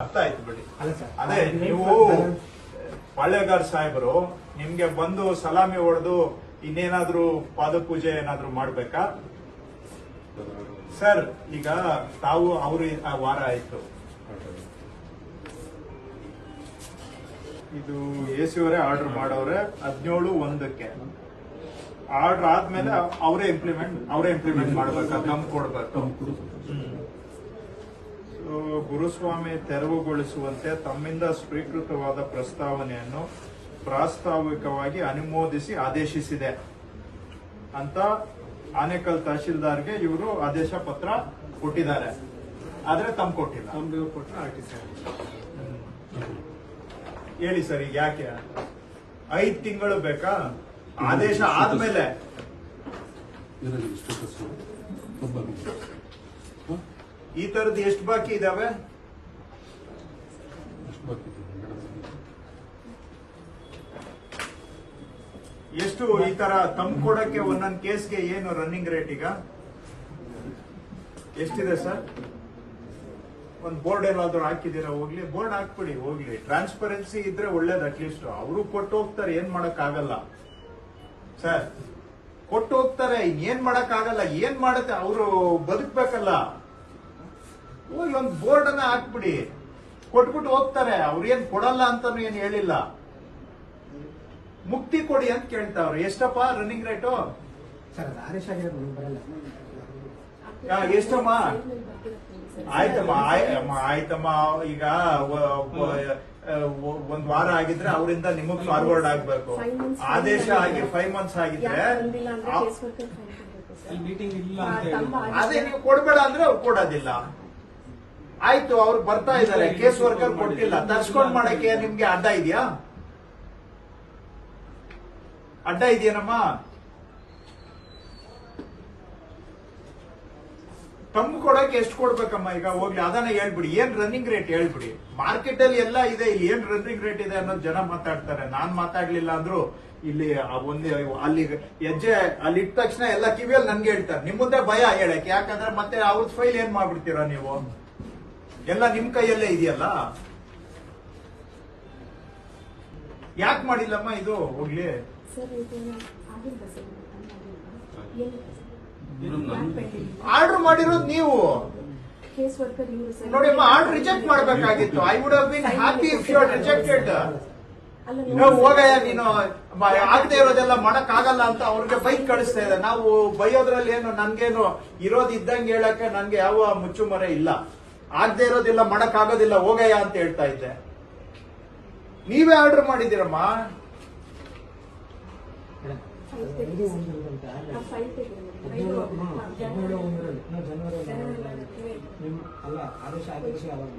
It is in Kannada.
ಅರ್ಥ ಆಯ್ತು ಬಿಡಿ ಅದೇ ನೀವು ಪಾಳ್ಯಗಾರ್ ಸಾಹೇಬರು ನಿಮ್ಗೆ ಬಂದು ಸಲಾಮಿ ಹೊಡೆದು ಇನ್ನೇನಾದ್ರೂ ಪಾದಪೂಜೆ ಏನಾದ್ರೂ ಮಾಡ್ಬೇಕಾ? ಸರ್ ಈಗ ತಾವು ಅವರು ಆ ವಾರ ಆಯ್ತು. ಇದು ಎಸಿಯವರೇ ಆರ್ಡರ್ ಮಾಡವ್ರೆ ಹದಿನೇಳು ಒಂದಕ್ಕೆ. ಆರ್ಡರ್ ಆದ್ಮೇಲೆ ಅವರೇ ಇಂಪ್ಲಿಮೆಂಟ್ ಅವರೇ ಇಂಪ್ಲಿಮೆಂಟ್ ಮಾಡ್ಬೇಕು? ಕೊಡ್ಬೇಕು? ಗುರುಸ್ವಾಮಿ ತೆರವುಗೊಳಿಸುವಂತೆ ತಮ್ಮಿಂದ ಸ್ವೀಕೃತವಾದ ಪ್ರಸ್ತಾವನೆಯನ್ನು ಪ್ರಾಸ್ತಾವಿಕವಾಗಿ ಅನುಮೋದಿಸಿ ಆದೇಶಿಸಿದೆ ಅಂತ ಆನೇಕಲ್ ತಹಶೀಲ್ದಾರ್ಗೆ ಇವರು ಆದೇಶ ಪತ್ರ ಕೊಟ್ಟಿದ್ದಾರೆ. ಆದ್ರೆ ತಮ್ ಕೊಟ್ಟಿಲ್ಲ. ನಮ್ದು ಕೊಟ್ಟ ಆರ್ ಟಿ ಸಿ ಹೇಳಿ ಸರ್ ಈಗ ಯಾಕೆ? ಐದ್ ತಿಂಗಳು ಬೇಕಾ? ಆದೇಶ ಆದ್ಮೇಲೆ. ಈ ತರದ್ ಎಷ್ಟು ಬಾಕಿ ಇದಾವೆ? ಎಷ್ಟು ಈ ತರ ತಮ್ ಕೊಡಕ್ಕೆ ಒಂದೊಂದ್ ಕೇಸ್ಗೆ ಏನು ರನ್ನಿಂಗ್ ರೇಟ್ ಈಗ? ಎಷ್ಟಿದೆ ಸರ್? ಒಂದ್ ಬೋರ್ಡ್ ಏನಾದ್ರು ಹಾಕಿದೀರಾ ಹೋಗ್ಲಿ. ಬೋರ್ಡ್ ಹಾಕ್ಬಿಡಿ ಹೋಗ್ಲಿ. ಟ್ರಾನ್ಸ್ಪರೆನ್ಸಿ ಇದ್ರೆ ಒಳ್ಳೇದು ಅಟ್ಲೀಸ್ಟ್ ಅವರು ಕೊಟ್ಟು ಹೋಗ್ತಾರೆ ಏನ್ ಮಾಡಕ್ ಆಗಲ್ಲ ಸರ್ ಕೊಟ್ಟು ಹೋಗ್ತಾರೆ ಏನ್ ಮಾಡಕ್ ಆಗಲ್ಲ ಏನ್ ಮಾಡುತ್ತೆ? ಅವರು ಬದುಕ್ಬೇಕಲ್ಲ. ಹೋಗಿ ಒಂದು ಬೋರ್ಡ್ ಅನ್ನ ಹಾಕ್ಬಿಡಿ. ಕೊಟ್ಬಿಟ್ಟು ಹೋಗ್ತಾರೆ. ಅವ್ರೇನ್ ಕೊಡಲ್ಲ ಅಂತಾನು ಏನ್ ಹೇಳಿಲ್ಲ. ಮುಕ್ತಿ ಕೊಡಿ ಅಂತ ಕೇಳ್ತಾವ್ರೆ. ಎಷ್ಟಪ್ಪ ರನ್ನಿಂಗ್ ರೇಟು ಸರ್ ಅದು ಆದೇಶ ಆಗಿರೋದು ನಮ್ಗೆ ಬರಲ್ಲ. ಯಾ, ಎಷ್ಟಮ್ಮ? ಆಯ್ತಮ್ಮ ಆಯ್ತಮ್ಮ ಆಯ್ತಮ್ಮ. ಈಗ ಒಂದ್ ವಾರ ಆಗಿದ್ರೆ ಅವರಿಂದ ನಿಮಗ್ ಫಾರ್ವರ್ಡ್ ಆಗ್ಬೇಕು. ಆದೇಶ. ಆಗಿ ಫೈವ್ ಮಂತ್ಸ್ ಆಗಿದ್ರೆ ಅಂತ ಅದೇ ನೀವು ಕೊಡ್ಬೇಡ ಅಂದ್ರೆ ಅವ್ರು ಕೊಡೋದಿಲ್ಲ. ಆಯ್ತು, ಅವ್ರು ಬರ್ತಾ ಇದಾರೆ ಕೇಸ್ ವರ್ಕರ್ ಕೊಟ್ಟಿಲ್ಲ. ತರ್ಸ್ಕೊಂಡ್ ಮಾಡಕ್ಕೆ ನಿಮ್ಗೆ ಅಡ್ಡ ಇದೆಯಾ? ಅಡ್ಡ ಇದೆಯೇನಮ್ಮ? ತಮ್ ಕೊಡಕ್ಕೆ ಎಷ್ಟು ಕೊಡ್ಬೇಕಮ್ಮ? ಈಗ ಹೋಗ್ಲಿ ಅದನ್ನ ಹೇಳ್ಬಿಡಿ. ಏನ್ ರನ್ನಿಂಗ್ ರೇಟ್ ಹೇಳ್ಬಿಡಿ. ಮಾರ್ಕೆಟ್ ಅಲ್ಲಿ ಎಲ್ಲ ಇದೆ, ಇಲ್ಲಿ ಏನ್ ರನ್ನಿಂಗ್ ರೇಟ್ ಇದೆ ಅನ್ನೋದು ಜನ ಮಾತಾಡ್ತಾರೆ. ನಾನ್ ಮಾತಾಡ್ಲಿಲ್ಲ ಅಂದ್ರು ಇಲ್ಲಿ ಒಂದು, ಅಲ್ಲಿ ಹೆಜ್ಜೆ, ಅಲ್ಲಿ ಇಟ್ಟ ತಕ್ಷಣ ಎಲ್ಲ ಕಿವಿಯಲ್ಲಿ ನನ್ಗೆ ಹೇಳ್ತಾರೆ. ನಿಮ್ ಮುಂದೆ ಭಯ ಹೇಳಕ್ಕೆ. ಯಾಕಂದ್ರೆ ಮತ್ತೆ ಅವ್ರದ್ ಫೈಲ್ ಏನ್ ಮಾಡ್ಬಿಡ್ತೀರಾ ನೀವು? ಎಲ್ಲ ನಿಮ್ ಕೈಯಲ್ಲೇ ಇದೆಯಲ್ಲ? ಯಾಕೆ ಮಾಡಿಲ್ಲಮ್ಮ ಇದು? ಹೋಗ್ಲಿ? ಆರ್ಡರ್ ಮಾಡಿರೋದು ನೀವು. ಕೇಸ್ ಅಮ್ಮ ಆರ್ಡರ್ ರಿಜೆಕ್ಟ್ ಮಾಡ್ಬೇಕಾಗಿತ್ತು. I would have been happy if you rejected ಹೋಗಯ್ಯ ನೀನು ಆಗದೆ ಇರೋದೆಲ್ಲ ಮಾಡಕ್ ಆಗಲ್ಲ ಅಂತ ಅವ್ರಿಗೆ ಬೈಕ್ ಕಳಿಸ್ತಾ ಇದೆ ನಾವು ಬೈಯೋದ್ರಲ್ಲಿ ಏನು ನನ್ಗೇನು ಇರೋದಿದ್ದಂಗೆ ಹೇಳಕ್ಕೆ ನನ್ಗೆ ಯಾವ ಮುಚ್ಚುಮರೆ ಇಲ್ಲ. ಆಗದೆ ಇರೋದಿಲ್ಲ ಮಣಕ್ಕಾಗೋದಿಲ್ಲ ಆಗೋದಿಲ್ಲ ಹೋಗಯ್ಯ ಅಂತ ಹೇಳ್ತಾ ಇದ್ದೆ. ನೀವೇ ಆರ್ಡರ್ ಮಾಡಿದ್ದೀರಮ್ಮ? ಅಲ್ಲ ಆದೇಶ ಆಗಿರೋದು